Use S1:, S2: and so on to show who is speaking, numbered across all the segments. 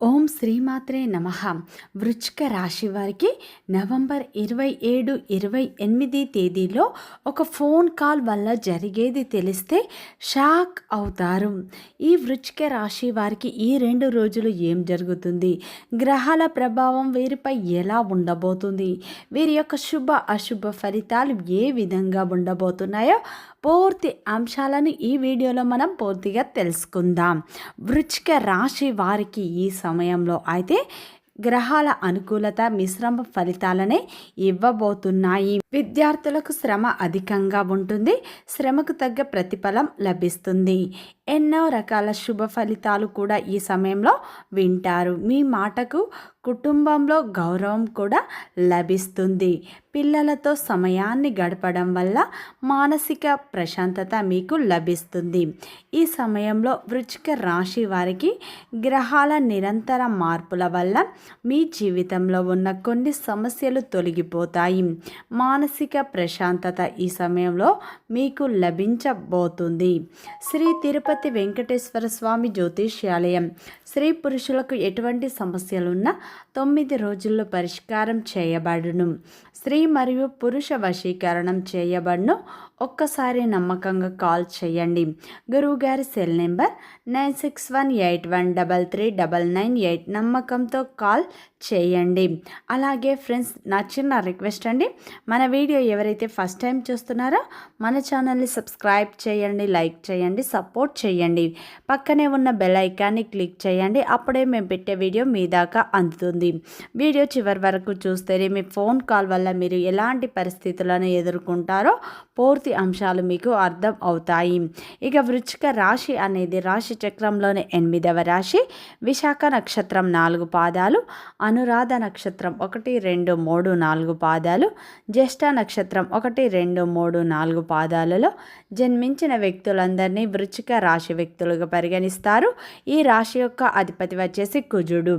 S1: ఓం శ్రీమాత్రే నమ. వృచ్చిక రాశి వారికి నవంబర్ ఇరవై ఏడు ఇరవై ఎనిమిది తేదీలో ఒక ఫోన్ కాల్ వల్ల జరిగేది తెలిస్తే షాక్ అవుతారు. ఈ వృచ్చిక రాశి వారికి ఈ రెండు రోజులు ఏం జరుగుతుంది? గ్రహాల ప్రభావం వీరిపై ఎలా ఉండబోతుంది? వీరి యొక్క శుభ అశుభ ఫలితాలు ఏ విధంగా ఉండబోతున్నాయో పూర్తి అంశాలను ఈ వీడియోలో మనం పూర్తిగా తెలుసుకుందాం. వృచ్చిక రాశి వారికి ఈ సమయంలో అయితే గ్రహాల అనుకూలత మిశ్రమ ఫలితాలనే ఇవ్వబోతున్నాయి. విద్యార్థులకు శ్రమ అధికంగా ఉంటుంది. శ్రమకు తగ్గ ప్రతిఫలం లభిస్తుంది. ఎన్నో రకాల శుభ ఫలితాలు కూడా ఈ సమయంలో వింటారు. మీ మాటకు కుటుంబంలో గౌరవం కూడా లభిస్తుంది. పిల్లలతో సమయాన్ని గడపడం వల్ల మానసిక ప్రశాంతత మీకు లభిస్తుంది. ఈ సమయంలో వృచ్చిక రాశి వారికి గ్రహాల నిరంతర మార్పుల వల్ల మీ జీవితంలో ఉన్న కొన్ని సమస్యలు తొలగిపోతాయి. మానసిక ప్రశాంతత ఈ సమయంలో మీకు లభించబోతుంది. శ్రీ తిరుపతి వెంకటేశ్వర స్వామి జ్యోతిష్యాలయం. స్త్రీ పురుషులకు ఎటువంటి సమస్యలున్నా తొమ్మిది రోజుల్లో పరిష్కారం చేయబడును. స్త్రీ మరియు పురుష వశీకరణం చేయబడును. ఒక్కసారి నమ్మకంగా కాల్ చేయండి. గురువుగారి cell number nine six one eight one double three double nine eight నమ్మకంతో కాల్ చేయండి. అలాగే ఫ్రెండ్స్ నా చిన్న రిక్వెస్ట్ అండి. మన వీడియో ఎవరైతే ఫస్ట్ టైం చూస్తున్నారో మన ఛానల్ని సబ్స్క్రైబ్ చేయండి లైక్ చేయండి సపోర్ట్ చేయండి. పక్కనే ఉన్న బెల్ ఐకాన్ని క్లిక్ చేయండి. అప్పుడే మేము పెట్టే వీడియో మీ దాకా అందుతుంది. వీడియో చివరి వరకు చూస్తేనే మీ ఫోన్ కాల్ వల్ల మీరు ఎలాంటి పరిస్థితులను ఎదుర్కొంటారో పూర్తి పూర్తి అంశాలు మీకు అర్థం అవుతాయి. ఇక వృచ్చిక రాశి అనేది రాశి చక్రంలోని ఎనిమిదవ రాశి. విశాఖ నక్షత్రం నాలుగు పాదాలు అనురాధ నక్షత్రం ఒకటి రెండు మూడు నాలుగు పాదాలు జ్యేష్ఠ నక్షత్రం ఒకటి రెండు మూడు నాలుగు పాదాలలో జన్మించిన వ్యక్తులందరినీ వృచ్చిక రాశి వ్యక్తులుగా పరిగణిస్తారు. ఈ రాశి యొక్క అధిపతి వచ్చేసి కుజుడు.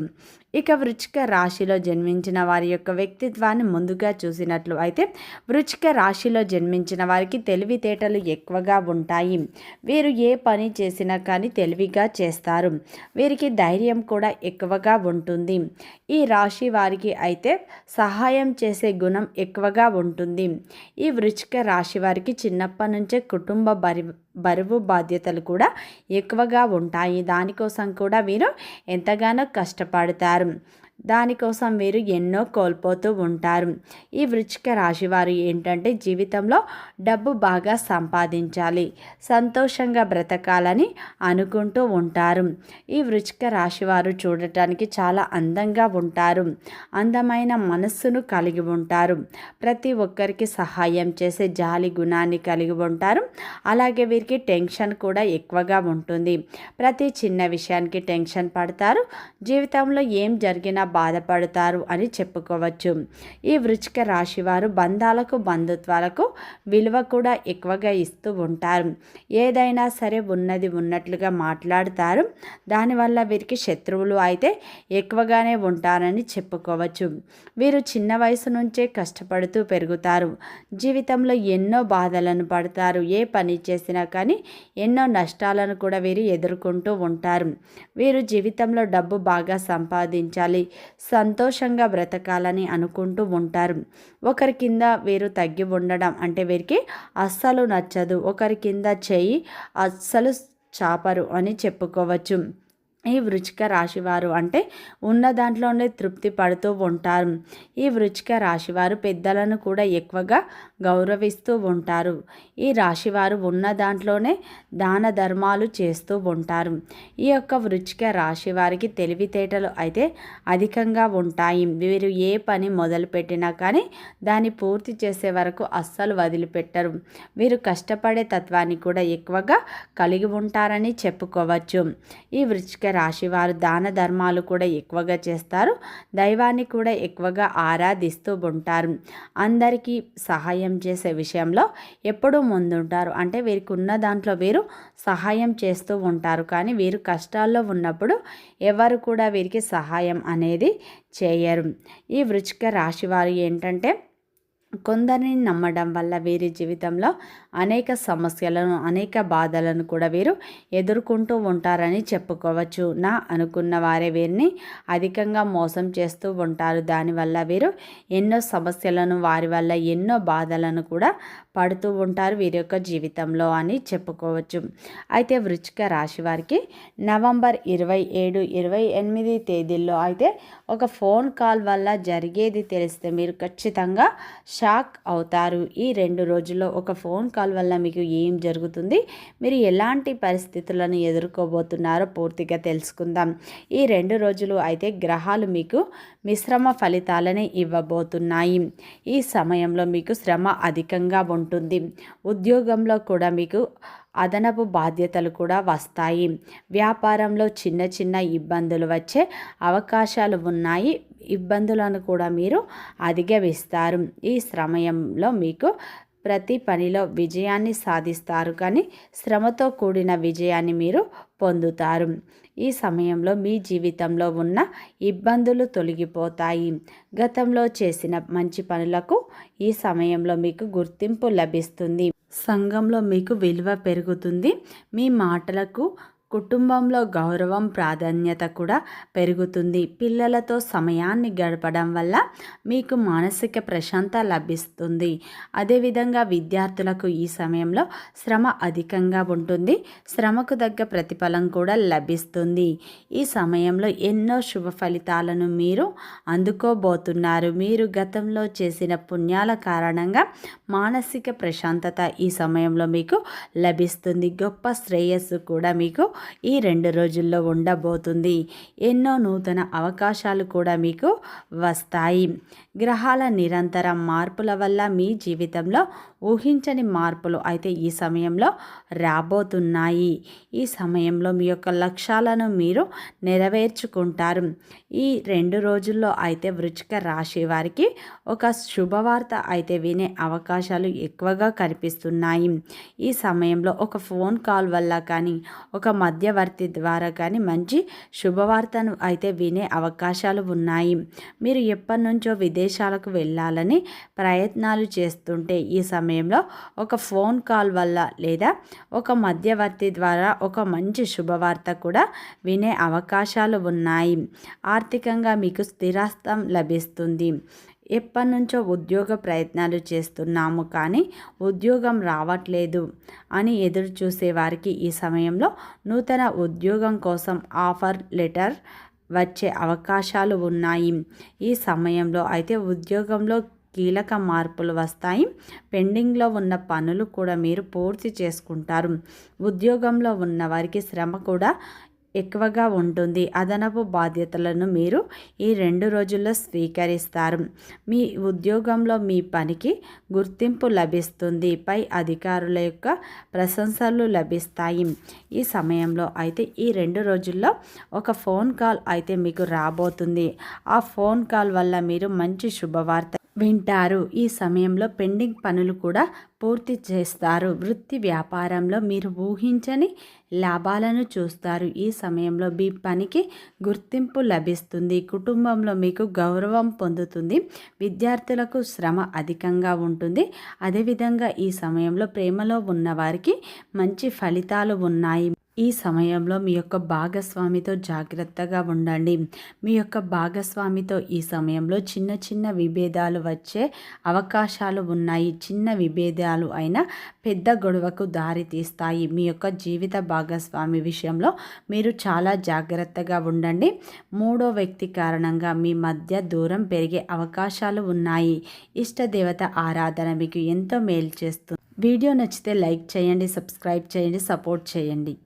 S1: ఇక వృచ్చిక రాశిలో జన్మించిన వారి యొక్క వ్యక్తిత్వాన్ని ముందుగా చూసినట్లు అయితే వృచ్చిక రాశిలో జన్మించిన వారికి తెలివితేటలు ఎక్కువగా ఉంటాయి. వీరు ఏ పని చేసినా కానీ తెలివిగా చేస్తారు. వీరికి ధైర్యం కూడా ఎక్కువగా ఉంటుంది. ఈ రాశి వారికి అయితే సహాయం చేసే గుణం ఎక్కువగా ఉంటుంది. ఈ వృచ్చిక రాశి వారికి చిన్నప్పటి నుంచే కుటుంబ పరి బరువు బాధ్యతలు కూడా ఎక్కువగా ఉంటాయి. దానికోసం కూడా వీరు ఎంతగానో కష్టపడతారు. దానికోసం వీరు ఎన్నో కోల్పోతూ ఉంటారు. ఈ వృచ్చిక రాశి వారు ఏంటంటే జీవితంలో డబ్బు బాగా సంపాదించాలి సంతోషంగా బ్రతకాలని అనుకుంటూ ఉంటారు. ఈ వృచ్చిక రాశి వారు చూడటానికి చాలా అందంగా ఉంటారు అందమైన మనస్సును కలిగి ఉంటారు. ప్రతి ఒక్కరికి సహాయం చేసే జాలి గుణాన్ని కలిగి ఉంటారు. అలాగే వీరికి టెన్షన్ కూడా ఎక్కువగా ఉంటుంది. ప్రతి చిన్న విషయానికి టెన్షన్ పడతారు. జీవితంలో ఏం జరిగినా బాధపడతారు అని చెప్పుకోవచ్చు. ఈ వృచ్చిక రాశి వారు బంధాలకు బంధుత్వాలకు విలువ కూడా ఎక్కువగా ఇస్తూ ఉంటారు. ఏదైనా సరే ఉన్నది ఉన్నట్లుగా మాట్లాడతారు. దానివల్ల వీరికి శత్రువులు అయితే ఎక్కువగానే ఉంటారని చెప్పుకోవచ్చు. వీరు చిన్న వయసు నుంచే కష్టపడుతూ పెరుగుతారు. జీవితంలో ఎన్నో బాధలను పడతారు. ఏ పని చేసినా కానీ ఎన్నో నష్టాలను కూడా వీరు ఎదుర్కొంటూ ఉంటారు. వీరు జీవితంలో డబ్బు బాగా సంపాదించాలి. సంతోషంగా బ్రతకాలని అనుకుంటూ ఉంటారు. ఒకరి కింద వీరు తగ్గి ఉండడం అంటే వీరికి అస్సలు నచ్చదు. ఒకరి కింద చేయి అస్సలు చాపరు అని చెప్పుకోవచ్చు. ఈ వృచిక రాశివారు అంటే ఉన్న దాంట్లోనే తృప్తి పడుతూ ఉంటారు. ఈ వృచిక రాశివారు పెద్దలను కూడా ఎక్కువగా గౌరవిస్తూ ఉంటారు. ఈ రాశివారు ఉన్న దాంట్లోనే దాన ధర్మాలు చేస్తూ ఉంటారు. ఈ యొక్క వృచిక రాశి వారికి తెలివితేటలు అయితే అధికంగా ఉంటాయి. వీరు ఏ పని మొదలుపెట్టినా కానీ దాన్ని పూర్తి చేసే వరకు అస్సలు వదిలిపెట్టరు. వీరు కష్టపడే తత్వాన్ని కూడా ఎక్కువగా కలిగి ఉంటారని చెప్పుకోవచ్చు. ఈ వృచిక రాశి వారు దాన ధర్మాలు కూడా ఎక్కువగా చేస్తారు. దైవాన్ని కూడా ఎక్కువగా ఆరాధిస్తూ ఉంటారు. అందరికీ సహాయం చేసే విషయంలో ఎప్పుడూ ముందుంటారు. అంటే వీరికి ఉన్న దాంట్లో వీరు సహాయం చేస్తూ ఉంటారు. కానీ వీరు కష్టాల్లో ఉన్నప్పుడు ఎవరు కూడా వీరికి సహాయం అనేది చేయరు. ఈ వృచిక రాశి వారు ఏంటంటే కొందరిని నమ్మడం వల్ల వీరి జీవితంలో అనేక సమస్యలను అనేక బాధలను కూడా వీరు ఎదుర్కొంటూ ఉంటారని చెప్పుకోవచ్చు. నా అనుకున్న వారే వీరిని అధికంగా మోసం చేస్తూ ఉంటారు. దానివల్ల వీరు ఎన్నో సమస్యలను వారి వల్ల ఎన్నో బాధలను కూడా పడుతూ ఉంటారు వీరి యొక్క జీవితంలో అని చెప్పుకోవచ్చు. అయితే వృచ్చిక రాశి వారికి నవంబర్ ఇరవై ఏడు ఇరవై ఎనిమిది తేదీల్లో అయితే ఒక ఫోన్ కాల్ వల్ల జరిగేది తెలిస్తే మీరు ఖచ్చితంగా షాక్ అవుతారు. ఈ రెండు రోజుల్లో ఒక ఫోన్ కాల్ వల్ల మీకు ఏం జరుగుతుంది? మీరు ఎలాంటి పరిస్థితులను ఎదుర్కోబోతున్నారో పూర్తిగా తెలుసుకుందాం. ఈ రెండు రోజులు అయితే గ్రహాలు మీకు మిశ్రమ ఫలితాలని ఇవ్వబోతున్నాయి. ఈ సమయంలో మీకు శ్రమ అధికంగా ఉంటుంది ఉంటుంది. ఉద్యోగంలో కూడా మీకు అదనపు బాధ్యతలు కూడా వస్తాయి. వ్యాపారంలో చిన్న చిన్న ఇబ్బందులు వచ్చే అవకాశాలు ఉన్నాయి. ఇబ్బందులను కూడా మీరు అధిగమిస్తారు. ఈ సమయంలో మీకు ప్రతి పనిలో విజయాన్ని సాధిస్తారు. కానీ శ్రమతో కూడిన విజయాన్ని మీరు పొందుతారు. ఈ సమయంలో మీ జీవితంలో ఉన్న ఇబ్బందులు తొలగిపోతాయి. గతంలో చేసిన మంచి పనులకు ఈ సమయంలో మీకు గుర్తింపు లభిస్తుంది. సంఘంలో మీకు విలువ పెరుగుతుంది. మీ మాటలకు కుటుంబంలో గౌరవం ప్రాధాన్యత కూడా పెరుగుతుంది. పిల్లలతో సమయాన్ని గడపడం వల్ల మీకు మానసిక ప్రశాంత లభిస్తుంది. అదేవిధంగా విద్యార్థులకు ఈ సమయంలో శ్రమ అధికంగా ఉంటుంది. శ్రమకు తగ్గ ప్రతిఫలం కూడా లభిస్తుంది. ఈ సమయంలో ఎన్నో శుభ ఫలితాలను మీరు అందుకోబోతున్నారు. మీరు గతంలో చేసిన పుణ్యాల కారణంగా మానసిక ప్రశాంతత ఈ సమయంలో మీకు లభిస్తుంది. గొప్ప శ్రేయస్సు కూడా మీకు ఈ రెండు రోజుల్లో ఉండబోతుంది. ఎన్నో నూతన అవకాశాలు కూడా మీకు వస్తాయి. గ్రహాల నిరంతర మార్పుల వల్ల మీ జీవితంలో ఊహించని మార్పులు అయితే ఈ సమయంలో రాబోతున్నాయి. ఈ సమయంలో మీ యొక్క లక్ష్యాలను మీరు నెరవేర్చుకుంటారు. ఈ రెండు రోజుల్లో అయితే వృచ్చిక రాశి వారికి ఒక శుభవార్త అయితే వినే అవకాశాలు ఎక్కువగా కనిపిస్తున్నాయి. ఈ సమయంలో ఒక ఫోన్ కాల్ వల్ల కానీ ఒక మధ్యవర్తి ద్వారా కానీ మంచి శుభవార్తను అయితే వినే అవకాశాలు ఉన్నాయి. మీరు ఎప్పటి నుంచో విదేశాలకు వెళ్ళాలని ప్రయత్నాలు చేస్తుంటే ఈ సమయంలో ఒక ఫోన్ కాల్ వల్ల లేదా ఒక మధ్యవర్తి ద్వారా ఒక మంచి శుభవార్త కూడా వినే అవకాశాలు ఉన్నాయి. ఆర్థికంగా మీకు స్థిరాస్తం లభిస్తుంది. ఎప్పటి నుంచో ఉద్యోగ ప్రయత్నాలు చేస్తున్నాము కానీ ఉద్యోగం రావట్లేదు అని ఎదురు చూసే వారికి ఈ సమయంలో నూతన ఉద్యోగం కోసం ఆఫర్ లెటర్ వచ్చే అవకాశాలు ఉన్నాయి. ఈ సమయంలో అయితే ఉద్యోగంలో కీలక మార్పులు వస్తాయి. పెండింగ్లో ఉన్న పనులు కూడా మీరు పూర్తి చేసుకుంటారు. ఉద్యోగంలో ఉన్న వారికి శ్రమ కూడా ఎక్కువగా ఉంటుంది. అదనపు బాధ్యతలను మీరు ఈ రెండు రోజుల్లో స్వీకరిస్తారు. మీ ఉద్యోగంలో మీ పనికి గుర్తింపు లభిస్తుంది. పై అధికారుల యొక్క ప్రశంసలు లభిస్తాయి. ఈ సమయంలో అయితే ఈ రెండు రోజుల్లో ఒక ఫోన్ కాల్ అయితే మీకు రాబోతుంది. ఆ ఫోన్ కాల్ వల్ల మీరు మంచి శుభవార్త వింటారు. ఈ సమయంలో పెండింగ్ పనులు కూడా పూర్తి చేస్తారు. వృత్తి వ్యాపారంలో మీరు ఊహించని లాభాలను చూస్తారు. ఈ సమయంలో మీ పనికి గుర్తింపు లభిస్తుంది. కుటుంబంలో మీకు గౌరవం పొందుతుంది. విద్యార్థులకు శ్రమ అధికంగా ఉంటుంది. అదేవిధంగా ఈ సమయంలో ప్రేమలో ఉన్నవారికి మంచి ఫలితాలు ఉన్నాయి. ఈ సమయంలో మీ యొక్క భాగస్వామితో జాగ్రత్తగా ఉండండి. మీ యొక్క భాగస్వామితో ఈ సమయంలో చిన్న చిన్న విభేదాలు వచ్చే అవకాశాలు ఉన్నాయి. చిన్న విభేదాలు అయినా పెద్ద గొడవకు దారి తీస్తాయి. మీ యొక్క జీవిత భాగస్వామి విషయంలో మీరు చాలా జాగ్రత్తగా ఉండండి. మూడో వ్యక్తి కారణంగా మీ మధ్య దూరం పెరిగే అవకాశాలు ఉన్నాయి. ఇష్టదేవత ఆరాధన మీకు ఎంతో మేలు చేస్తుంది వీడియో నచ్చితే లైక్ చేయండి సబ్స్క్రైబ్ చేయండి సపోర్ట్ చేయండి.